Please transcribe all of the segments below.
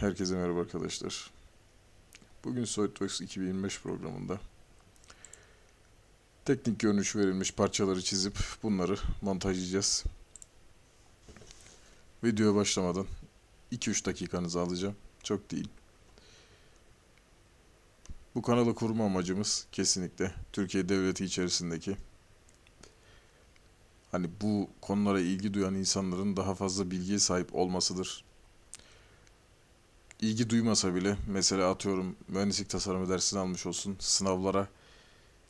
Herkese merhaba arkadaşlar. Bugün SolidWorks 2025 programında teknik görünüş verilmiş parçaları çizip bunları montajlayacağız. Videoya başlamadan 2-3 dakikanızı alacağım. Çok değil. Bu kanalı kurma amacımız kesinlikle Türkiye Devleti içerisindeki hani bu konulara ilgi duyan insanların daha fazla bilgiye sahip olmasıdır ilgi duymasa bile mesela atıyorum mühendislik tasarımı dersini almış olsun sınavlara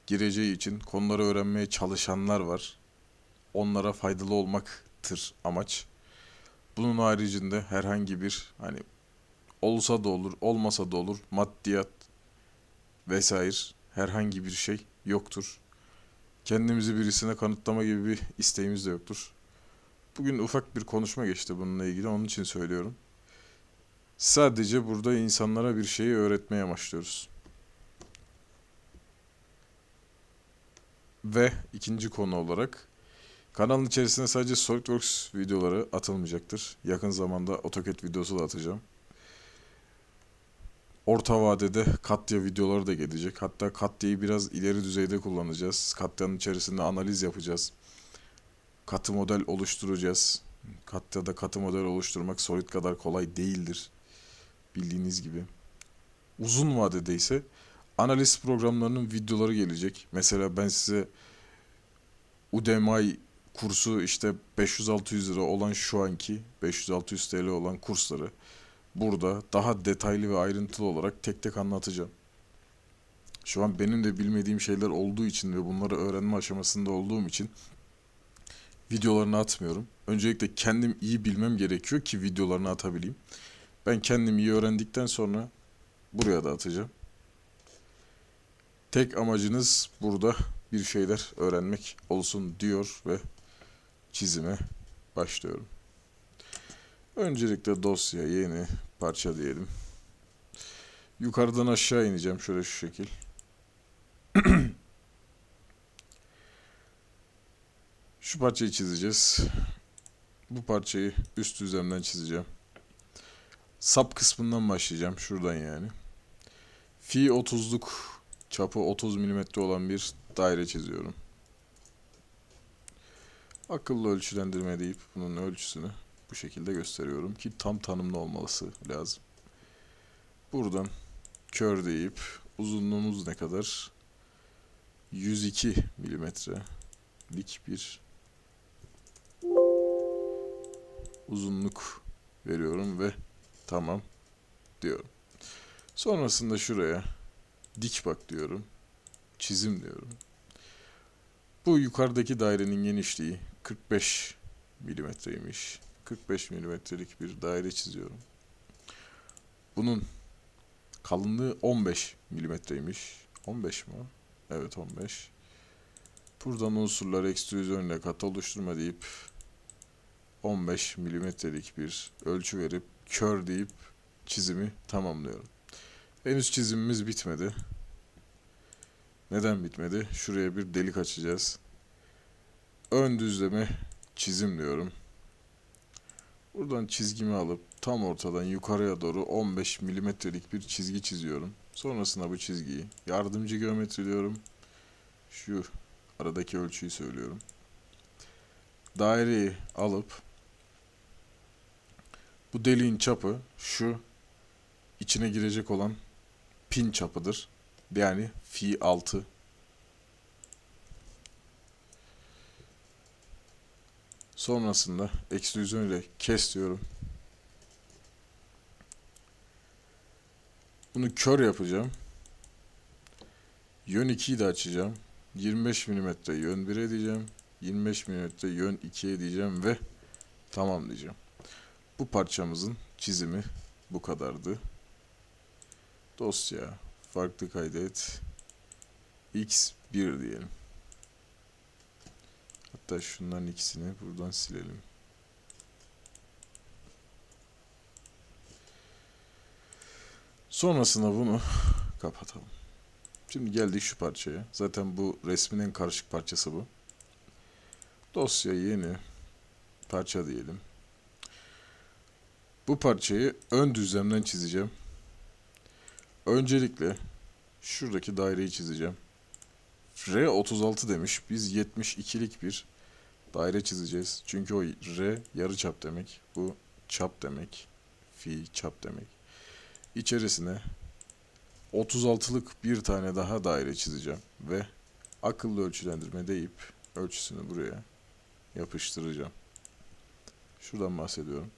gireceği için konuları öğrenmeye çalışanlar var. Onlara faydalı olmaktır amaç. Bunun haricinde herhangi bir hani olsa da olur, olmasa da olur maddiyat vesaire herhangi bir şey yoktur. Kendimizi birisine kanıtlama gibi bir isteğimiz de yoktur. Bugün ufak bir konuşma geçti bununla ilgili onun için söylüyorum. Sadece burada insanlara bir şeyi öğretmeye amaçlıyoruz. Ve ikinci konu olarak kanalın içerisinde sadece SolidWorks videoları atılmayacaktır. Yakın zamanda AutoCAD videosu da atacağım. Orta vadede Katya videoları da gelecek. Hatta Katya'yı biraz ileri düzeyde kullanacağız. Katya'nın içerisinde analiz yapacağız. Katı model oluşturacağız. Katya'da katı model oluşturmak Solid kadar kolay değildir bildiğiniz gibi. Uzun vadede ise analiz programlarının videoları gelecek. Mesela ben size Udemy kursu işte 500-600 lira olan şu anki 500-600 TL olan kursları burada daha detaylı ve ayrıntılı olarak tek tek anlatacağım. Şu an benim de bilmediğim şeyler olduğu için ve bunları öğrenme aşamasında olduğum için videolarını atmıyorum. Öncelikle kendim iyi bilmem gerekiyor ki videolarını atabileyim. Ben kendim iyi öğrendikten sonra buraya da atacağım. Tek amacınız burada bir şeyler öğrenmek olsun diyor ve çizime başlıyorum. Öncelikle dosya yeni parça diyelim. Yukarıdan aşağı ineceğim şöyle şu şekil. şu parçayı çizeceğiz. Bu parçayı üst düzlemden çizeceğim. Sap kısmından başlayacağım. Şuradan yani. Fi 30'luk çapı 30 mm olan bir daire çiziyorum. Akıllı ölçülendirme deyip bunun ölçüsünü bu şekilde gösteriyorum ki tam tanımlı olması lazım. Buradan kör deyip uzunluğumuz ne kadar? 102 milimetrelik bir uzunluk veriyorum ve Tamam diyorum. Sonrasında şuraya dik bak diyorum. Çizim diyorum. Bu yukarıdaki dairenin genişliği 45 milimetreymiş. 45 milimetrelik bir daire çiziyorum. Bunun kalınlığı 15 milimetreymiş. 15 mi? Evet 15. Buradan unsurlar ekstrüzyon ile kat oluşturma deyip 15 milimetrelik bir ölçü verip kör deyip çizimi tamamlıyorum. Henüz çizimimiz bitmedi. Neden bitmedi? Şuraya bir delik açacağız. Ön düzleme çizim diyorum. Buradan çizgimi alıp tam ortadan yukarıya doğru 15 milimetrelik bir çizgi çiziyorum. Sonrasında bu çizgiyi yardımcı geometri diyorum. Şu aradaki ölçüyü söylüyorum. Daireyi alıp bu deliğin çapı şu içine girecek olan pin çapıdır. Yani fi 6. Sonrasında ekstrüzyon ile kes diyorum. Bunu kör yapacağım. Yön 2'yi de açacağım. 25 mm yön 1 edeceğim. 25 mm yön 2 edeceğim ve tamam diyeceğim. Bu parçamızın çizimi bu kadardı. Dosya, farklı kaydet, x1 diyelim. Hatta şunların ikisini buradan silelim. Sonrasında bunu kapatalım. Şimdi geldik şu parçaya. Zaten bu resmin en karışık parçası bu. Dosya yeni parça diyelim. Bu parçayı ön düzlemden çizeceğim. Öncelikle şuradaki daireyi çizeceğim. R 36 demiş. Biz 72'lik bir daire çizeceğiz. Çünkü o R yarı çap demek. Bu çap demek. Fi çap demek. İçerisine 36'lık bir tane daha daire çizeceğim ve akıllı ölçülendirme deyip ölçüsünü buraya yapıştıracağım. Şuradan bahsediyorum.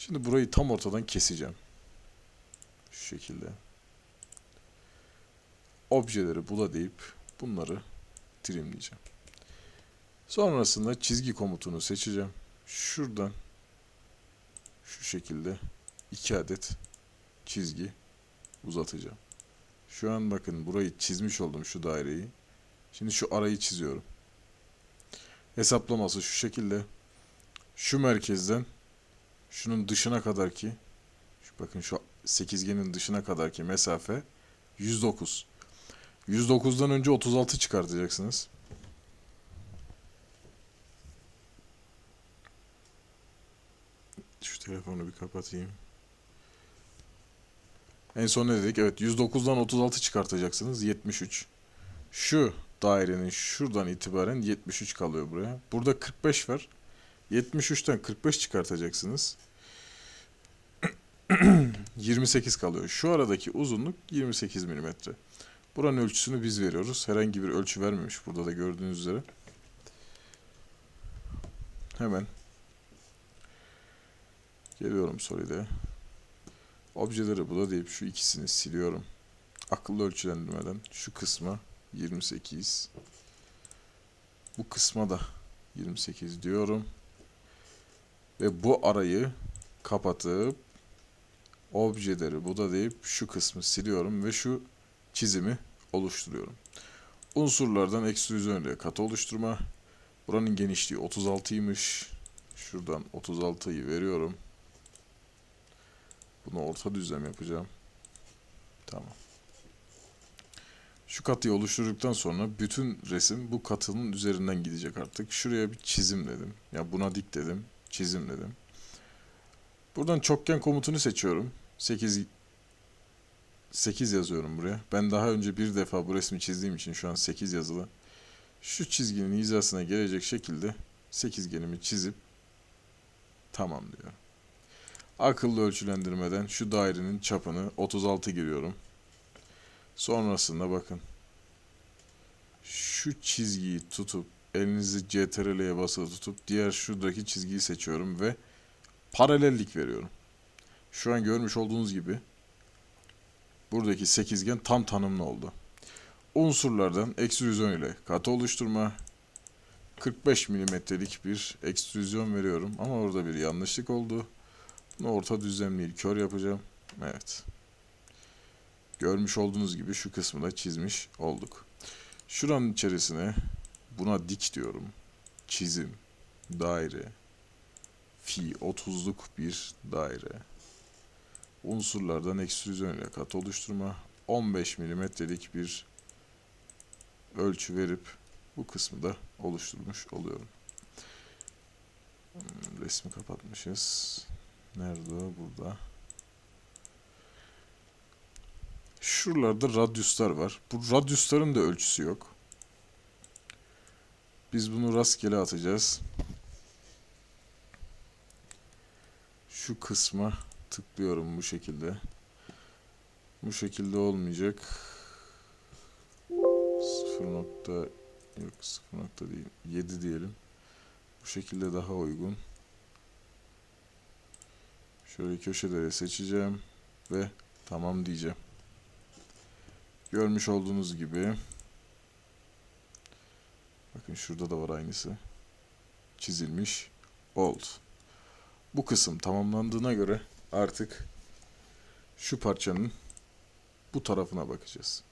Şimdi burayı tam ortadan keseceğim. Şu şekilde. Objeleri bula deyip bunları trimleyeceğim. Sonrasında çizgi komutunu seçeceğim. Şuradan şu şekilde iki adet çizgi uzatacağım. Şu an bakın burayı çizmiş oldum şu daireyi. Şimdi şu arayı çiziyorum. Hesaplaması şu şekilde. Şu merkezden şunun dışına kadar ki şu bakın şu sekizgenin dışına kadar ki mesafe 109. 109'dan önce 36 çıkartacaksınız. Şu telefonu bir kapatayım. En son ne dedik? Evet 109'dan 36 çıkartacaksınız. 73. Şu dairenin şuradan itibaren 73 kalıyor buraya. Burada 45 var. 73'ten 45 çıkartacaksınız. 28 kalıyor. Şu aradaki uzunluk 28 milimetre. Buranın ölçüsünü biz veriyoruz. Herhangi bir ölçü vermemiş burada da gördüğünüz üzere. Hemen geliyorum Solid'e. Objeleri bula deyip şu ikisini siliyorum. Akıllı ölçülendirmeden şu kısma 28. Bu kısma da 28 diyorum. Ve bu arayı kapatıp objeleri bu da deyip şu kısmı siliyorum ve şu çizimi oluşturuyorum. Unsurlardan ekstrüzyon ile katı oluşturma. Buranın genişliği 36'ymış. Şuradan 36'yı veriyorum. Bunu orta düzlem yapacağım. Tamam. Şu katıyı oluşturduktan sonra bütün resim bu katının üzerinden gidecek artık. Şuraya bir çizim dedim. Ya buna dik dedim. Çizim dedim. Buradan çokgen komutunu seçiyorum. 8 8 yazıyorum buraya. Ben daha önce bir defa bu resmi çizdiğim için şu an 8 yazılı. Şu çizginin hizasına gelecek şekilde sekizgenimi çizip tamam diyor. Akıllı ölçülendirmeden şu dairenin çapını 36 giriyorum. Sonrasında bakın. Şu çizgiyi tutup elinizi CTRL'ye basılı tutup diğer şuradaki çizgiyi seçiyorum ve paralellik veriyorum. Şu an görmüş olduğunuz gibi buradaki sekizgen tam tanımlı oldu. Unsurlardan ekstrüzyon ile katı oluşturma 45 milimetrelik bir ekstrüzyon veriyorum ama orada bir yanlışlık oldu. Bunu orta düzlemli kör yapacağım. Evet. Görmüş olduğunuz gibi şu kısmı da çizmiş olduk. Şuranın içerisine buna dik diyorum. Çizim, daire, fi 30'luk bir daire. Unsurlardan ekstrüzyon ile kat oluşturma. 15 milimetrelik bir ölçü verip bu kısmı da oluşturmuş oluyorum. Hmm, Resmi kapatmışız. Nerede o? Burada. Şuralarda radyuslar var. Bu radyusların da ölçüsü yok. Biz bunu rastgele atacağız. Şu kısma tıklıyorum bu şekilde. Bu şekilde olmayacak. 0 nokta yok 0 nokta değil 7 diyelim. Bu şekilde daha uygun. Şöyle köşeleri seçeceğim ve tamam diyeceğim. Görmüş olduğunuz gibi bakın şurada da var aynısı. Çizilmiş oldu. Bu kısım tamamlandığına göre artık şu parçanın bu tarafına bakacağız.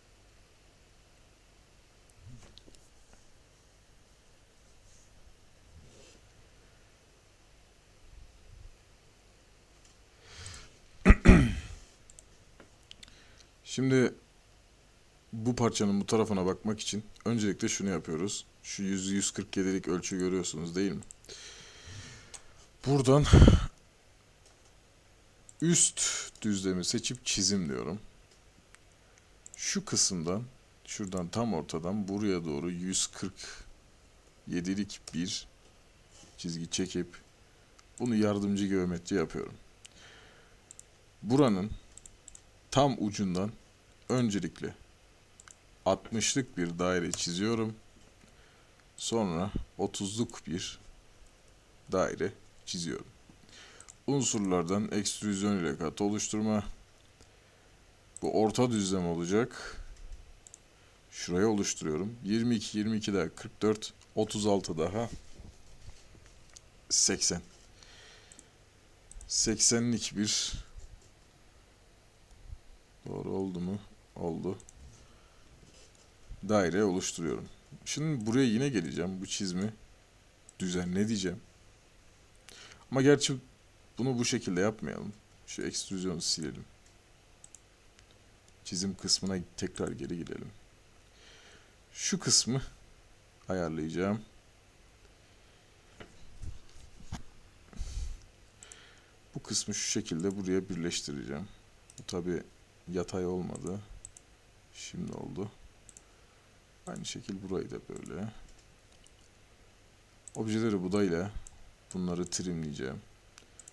Şimdi bu parçanın bu tarafına bakmak için öncelikle şunu yapıyoruz. Şu 100 147'lik ölçü görüyorsunuz değil mi? Buradan üst düzlemi seçip çizim diyorum. Şu kısımdan şuradan tam ortadan buraya doğru 147'lik bir çizgi çekip bunu yardımcı geometri yapıyorum. Buranın tam ucundan öncelikle 60'lık bir daire çiziyorum. Sonra 30'luk bir daire çiziyorum. Unsurlardan ekstrüzyon ile kat oluşturma. Bu orta düzlem olacak. Şuraya oluşturuyorum. 22, 22 daha 44, 36 daha 80. 80'lik bir doğru oldu mu? Oldu. Daire oluşturuyorum. Şimdi buraya yine geleceğim. Bu çizimi düzenle diyeceğim. Ama gerçi bunu bu şekilde yapmayalım. Şu ekstrüzyonu silelim. Çizim kısmına tekrar geri gidelim. Şu kısmı ayarlayacağım. Bu kısmı şu şekilde buraya birleştireceğim. Bu tabi yatay olmadı. Şimdi oldu. Aynı şekil burayı da böyle. Objeleri budayla bunları trimleyeceğim.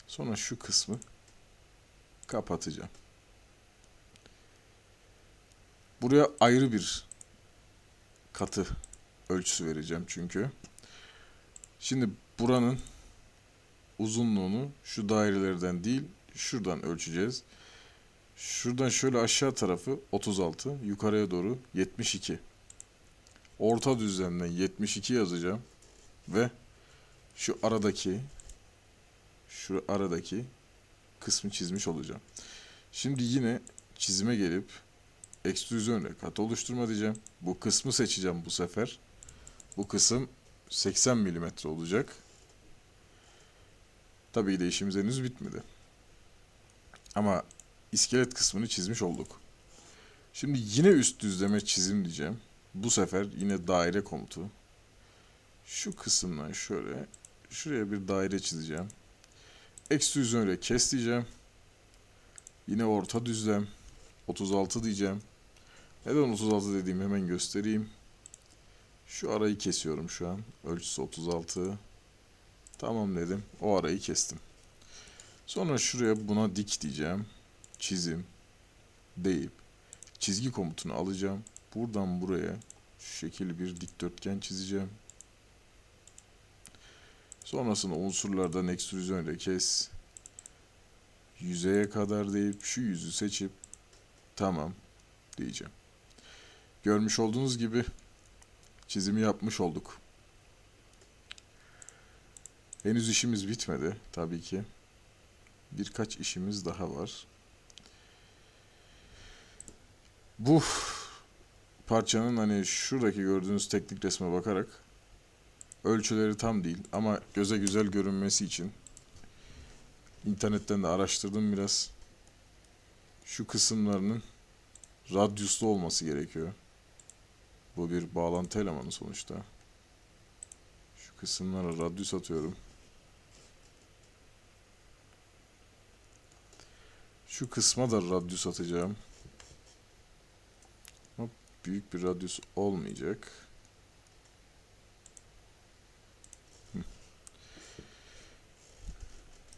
Sonra şu kısmı kapatacağım. Buraya ayrı bir katı ölçüsü vereceğim çünkü. Şimdi buranın uzunluğunu şu dairelerden değil şuradan ölçeceğiz. Şuradan şöyle aşağı tarafı 36, yukarıya doğru 72. Orta düzlemden 72 yazacağım ve şu aradaki şu aradaki kısmı çizmiş olacağım. Şimdi yine çizime gelip ekstrüzyon kat oluşturma diyeceğim. Bu kısmı seçeceğim bu sefer. Bu kısım 80 mm olacak. Tabii de işimiz henüz bitmedi. Ama iskelet kısmını çizmiş olduk. Şimdi yine üst düzleme çizim diyeceğim. Bu sefer yine daire komutu. Şu kısımdan şöyle şuraya bir daire çizeceğim. Ekstrüzyon ile kes diyeceğim. Yine orta düzlem 36 diyeceğim. Neden 36 dediğimi hemen göstereyim. Şu arayı kesiyorum şu an. Ölçüsü 36. Tamam dedim. O arayı kestim. Sonra şuraya buna dik diyeceğim. Çizim deyip çizgi komutunu alacağım. Buradan buraya şu şekilde bir dikdörtgen çizeceğim. Sonrasında unsurlardan ekstrüzyon ile kes. Yüzeye kadar deyip şu yüzü seçip tamam diyeceğim. Görmüş olduğunuz gibi çizimi yapmış olduk. Henüz işimiz bitmedi tabii ki. Birkaç işimiz daha var. Bu parçanın hani şuradaki gördüğünüz teknik resme bakarak ölçüleri tam değil ama göze güzel görünmesi için internetten de araştırdım biraz. Şu kısımlarının radyuslu olması gerekiyor. Bu bir bağlantı elemanı sonuçta. Şu kısımlara radyus atıyorum. Şu kısma da radyus atacağım. Büyük bir radyus olmayacak.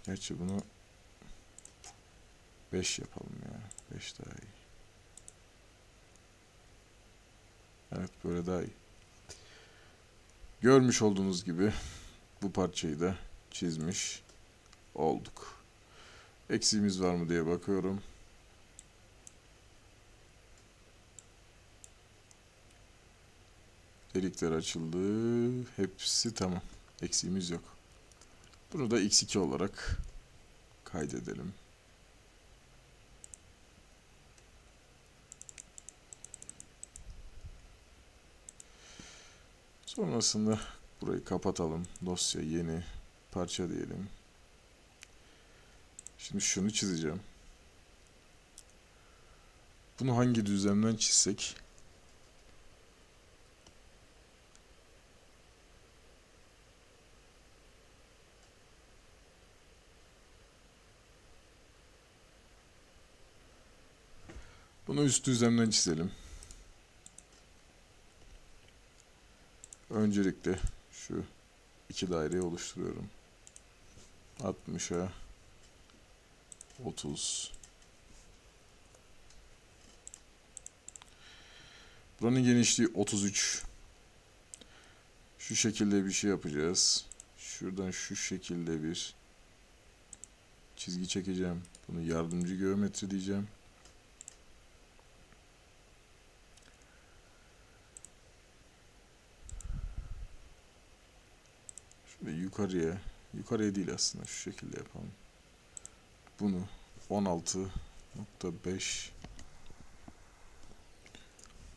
Gerçi bunu 5 yapalım ya. 5 daha iyi. Evet böyle daha iyi. Görmüş olduğunuz gibi bu parçayı da çizmiş olduk. Eksiğimiz var mı diye bakıyorum. Delikler açıldı. Hepsi tamam. Eksiğimiz yok. Bunu da x2 olarak kaydedelim. Sonrasında burayı kapatalım. Dosya yeni parça diyelim. Şimdi şunu çizeceğim. Bunu hangi düzlemden çizsek? Bunu üst düzlemden çizelim. Öncelikle şu iki daireyi oluşturuyorum. 60'a 30 Buranın genişliği 33 Şu şekilde bir şey yapacağız. Şuradan şu şekilde bir çizgi çekeceğim. Bunu yardımcı geometri diyeceğim. Şöyle yukarıya, yukarıya değil aslında şu şekilde yapalım. Bunu 16.5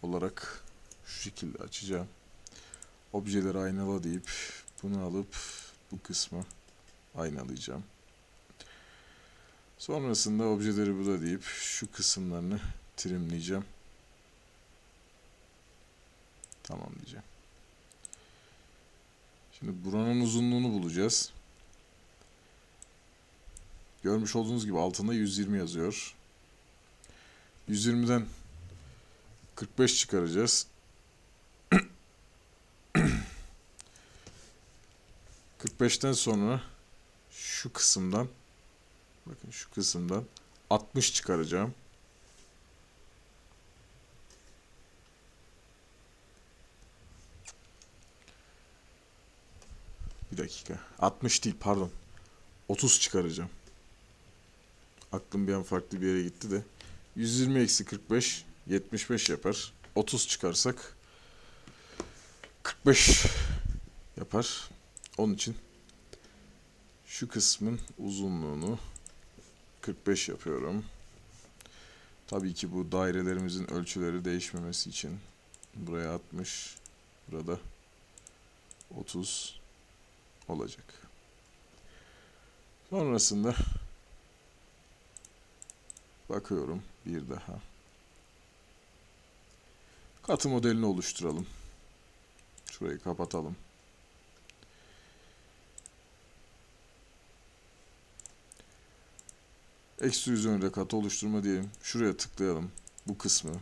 olarak şu şekilde açacağım. Objeleri aynala deyip bunu alıp bu kısmı aynalayacağım. Sonrasında objeleri burada deyip şu kısımlarını trimleyeceğim. Tamam diyeceğim. Şimdi buranın uzunluğunu bulacağız. Görmüş olduğunuz gibi altında 120 yazıyor. 120'den 45 çıkaracağız. 45'ten sonra şu kısımdan bakın şu kısımdan 60 çıkaracağım. Bir dakika. 60 değil pardon. 30 çıkaracağım. Aklım bir an farklı bir yere gitti de. 120 eksi 45 75 yapar. 30 çıkarsak 45 yapar. Onun için şu kısmın uzunluğunu 45 yapıyorum. Tabii ki bu dairelerimizin ölçüleri değişmemesi için buraya 60, burada 30 olacak. Sonrasında bakıyorum bir daha. Katı modelini oluşturalım. Şurayı kapatalım. Ekstrüzyonuyla katı oluşturma diyelim. Şuraya tıklayalım. Bu kısmı.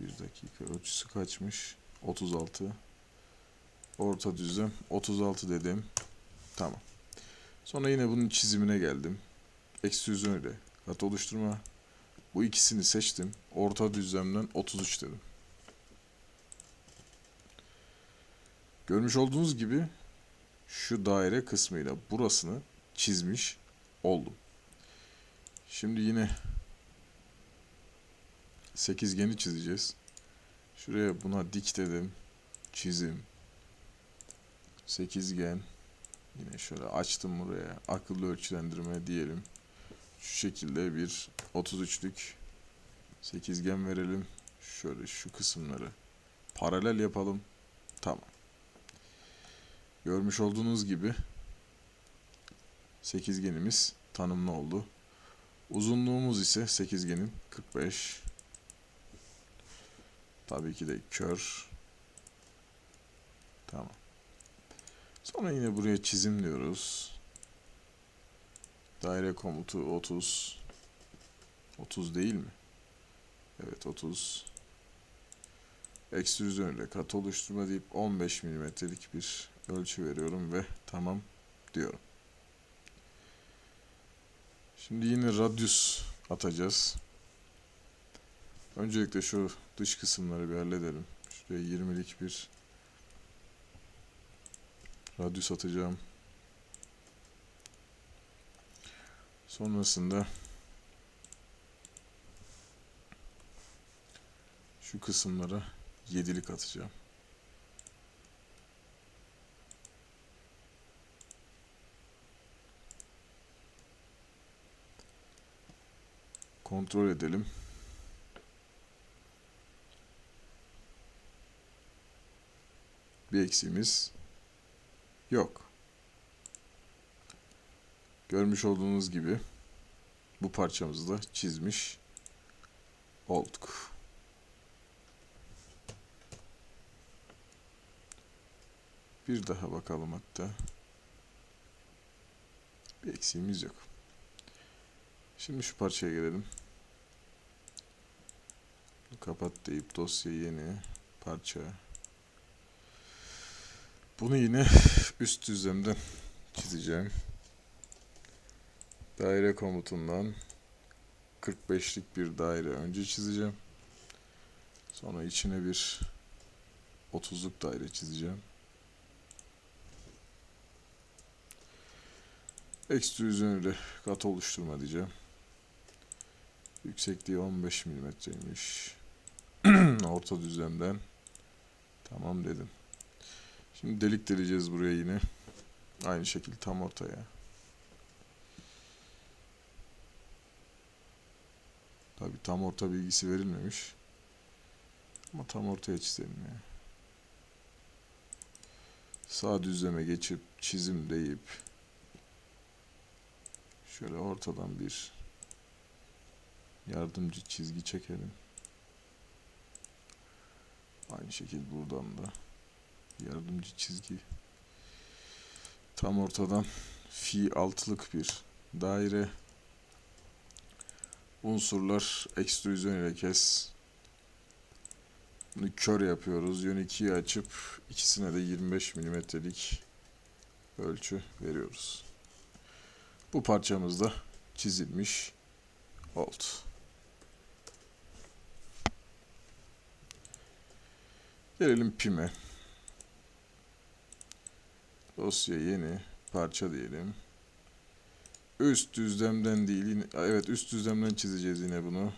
Bir dakika ölçüsü kaçmış? 36. Orta düzlem 36 dedim. Tamam. Sonra yine bunun çizimine geldim. Ekstrüzyon ile katı oluşturma. Bu ikisini seçtim. Orta düzlemden 33 dedim. Görmüş olduğunuz gibi şu daire kısmıyla burasını çizmiş oldum. Şimdi yine sekizgeni çizeceğiz. Şuraya buna dik dedim. Çizim. Sekizgen. Yine şöyle açtım buraya. Akıllı ölçülendirme diyelim. Şu şekilde bir 33'lük sekizgen verelim. Şöyle şu kısımları paralel yapalım. Tamam. Görmüş olduğunuz gibi sekizgenimiz tanımlı oldu. Uzunluğumuz ise sekizgenin 45. Tabii ki de kör. Tamam. Sonra yine buraya çizim diyoruz. Daire komutu 30. 30 değil mi? Evet 30. Ekstrüzyon ile kat oluşturma deyip 15 milimetrelik bir ölçü veriyorum ve tamam diyorum. Şimdi yine radyus atacağız. Öncelikle şu dış kısımları bir halledelim. Şuraya 20'lik bir radyus atacağım. Sonrasında şu kısımlara 7'lik atacağım. Kontrol edelim. Bir eksiğimiz yok. Görmüş olduğunuz gibi bu parçamızı da çizmiş olduk. Bir daha bakalım hatta. Bir eksiğimiz yok. Şimdi şu parçaya gelelim. kapat deyip dosya yeni parça. Bunu yine üst düzlemden çizeceğim. Daire komutundan 45'lik bir daire önce çizeceğim. Sonra içine bir 30'luk daire çizeceğim. Ekstrüzyon ile kat oluşturma diyeceğim. Yüksekliği 15 milimetreymiş. Orta düzlemden. Tamam dedim. Şimdi delik deleceğiz buraya yine. Aynı şekil tam ortaya. Tabi tam orta bilgisi verilmemiş. Ama tam ortaya çizelim ya. Sağ düzleme geçip çizim deyip şöyle ortadan bir yardımcı çizgi çekelim. Aynı şekilde buradan da yardımcı çizgi. Tam ortadan fi altılık bir daire. Unsurlar ekstrüzyon ile kes. Bunu kör yapıyoruz. Yön 2'yi açıp ikisine de 25 milimetrelik ölçü veriyoruz. Bu parçamız da çizilmiş oldu. Gelelim pime. Dosya yeni. Parça diyelim. Üst düzlemden değil. Evet üst düzlemden çizeceğiz yine bunu.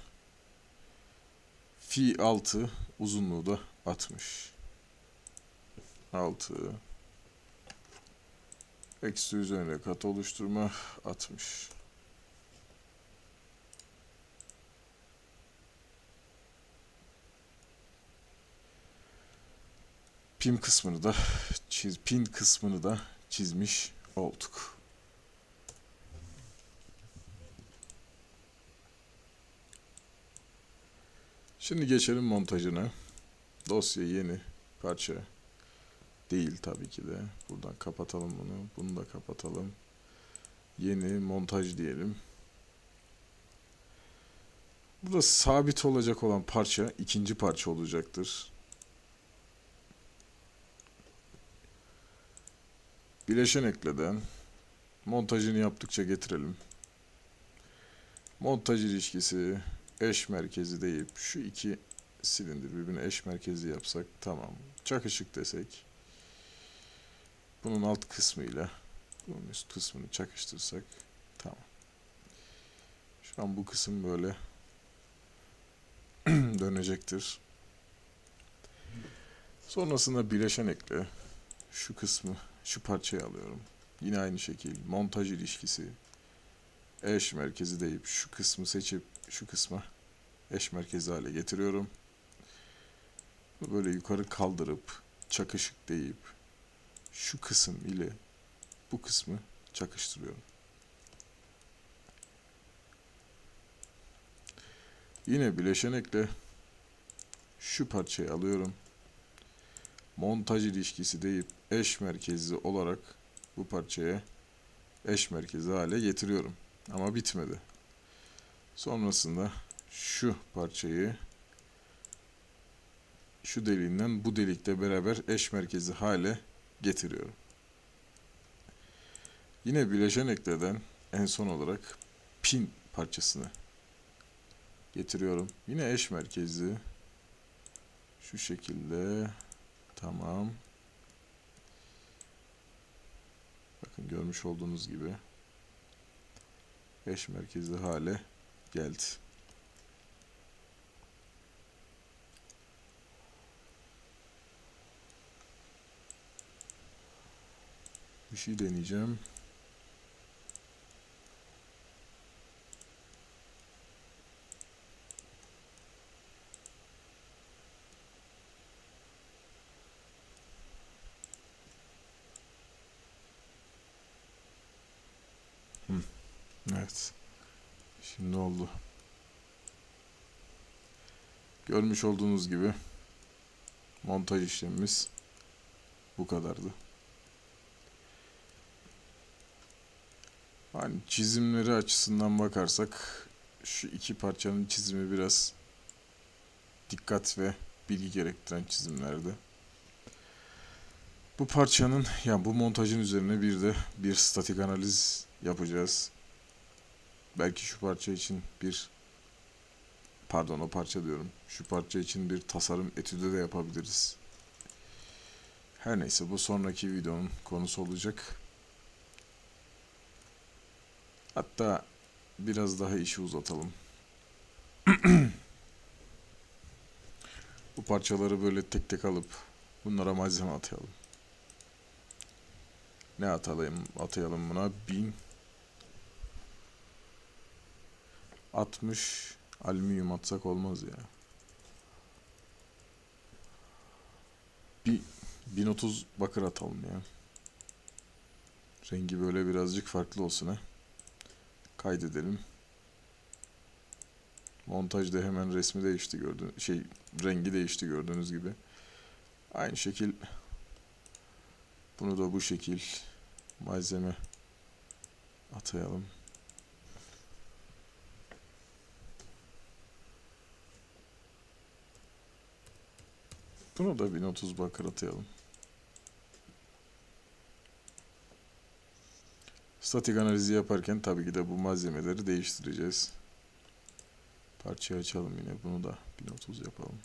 Fi 6. Uzunluğu da 60. 6. Ekstrüzyon ile kat oluşturma 60. Pim kısmını da çiz, pin kısmını da çizmiş olduk. Şimdi geçelim montajına. Dosya yeni parça değil tabii ki de. Buradan kapatalım bunu. Bunu da kapatalım. Yeni montaj diyelim. Burada sabit olacak olan parça ikinci parça olacaktır. Bileşen ekleden montajını yaptıkça getirelim. Montaj ilişkisi eş merkezi deyip şu iki silindir birbirine eş merkezi yapsak tamam. Çakışık desek bunun alt kısmıyla bunun üst kısmını çakıştırsak tamam. Şu an bu kısım böyle dönecektir. Sonrasında bileşen ekle. Şu kısmı şu parçayı alıyorum. Yine aynı şekil montaj ilişkisi eş merkezi deyip şu kısmı seçip şu kısma eş merkezi hale getiriyorum. Böyle yukarı kaldırıp çakışık deyip şu kısım ile bu kısmı çakıştırıyorum. Yine bileşen ekle şu parçayı alıyorum montaj ilişkisi deyip eş merkezli olarak bu parçaya eş merkezi hale getiriyorum. Ama bitmedi. Sonrasında şu parçayı şu deliğinden bu delikle beraber eş merkezi hale getiriyorum. Yine bileşen ekleden en son olarak pin parçasını getiriyorum. Yine eş merkezli şu şekilde Tamam. Bakın görmüş olduğunuz gibi eş merkezli hale geldi. Bir şey deneyeceğim. Evet. Şimdi oldu. Görmüş olduğunuz gibi montaj işlemimiz bu kadardı. Hani çizimleri açısından bakarsak şu iki parçanın çizimi biraz dikkat ve bilgi gerektiren çizimlerdi. Bu parçanın, yani bu montajın üzerine bir de bir statik analiz yapacağız. Belki şu parça için bir, pardon o parça diyorum, şu parça için bir tasarım etüdü de yapabiliriz. Her neyse bu sonraki videonun konusu olacak. Hatta biraz daha işi uzatalım. Bu parçaları böyle tek tek alıp bunlara malzeme atayalım. Ne atalım? Atayalım buna 1000 60 alüminyum atsak olmaz ya. Bir 1030 bakır atalım ya. Rengi böyle birazcık farklı olsun ha. Kaydedelim. Montajda hemen resmi değişti gördüğün şey rengi değişti gördüğünüz gibi. Aynı şekil bunu da bu şekil malzeme atayalım. Bunu da 1030 bakır atayalım. Statik analizi yaparken tabii ki de bu malzemeleri değiştireceğiz. Parçayı açalım yine. Bunu da 1030 yapalım.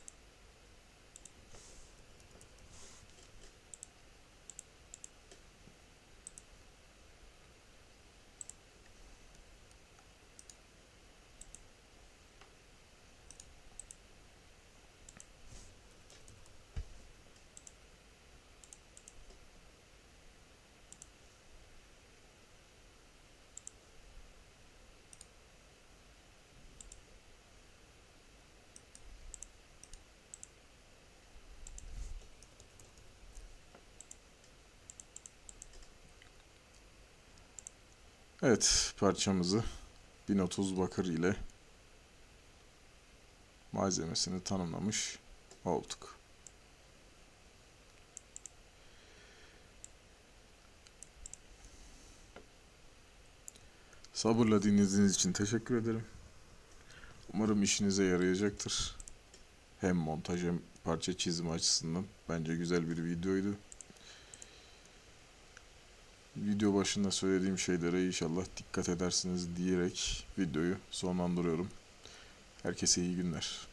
Evet, parçamızı 1030 bakır ile malzemesini tanımlamış olduk. Sabırla dinlediğiniz için teşekkür ederim. Umarım işinize yarayacaktır. Hem montaj hem parça çizimi açısından bence güzel bir videoydu. Video başında söylediğim şeylere inşallah dikkat edersiniz diyerek videoyu sonlandırıyorum. Herkese iyi günler.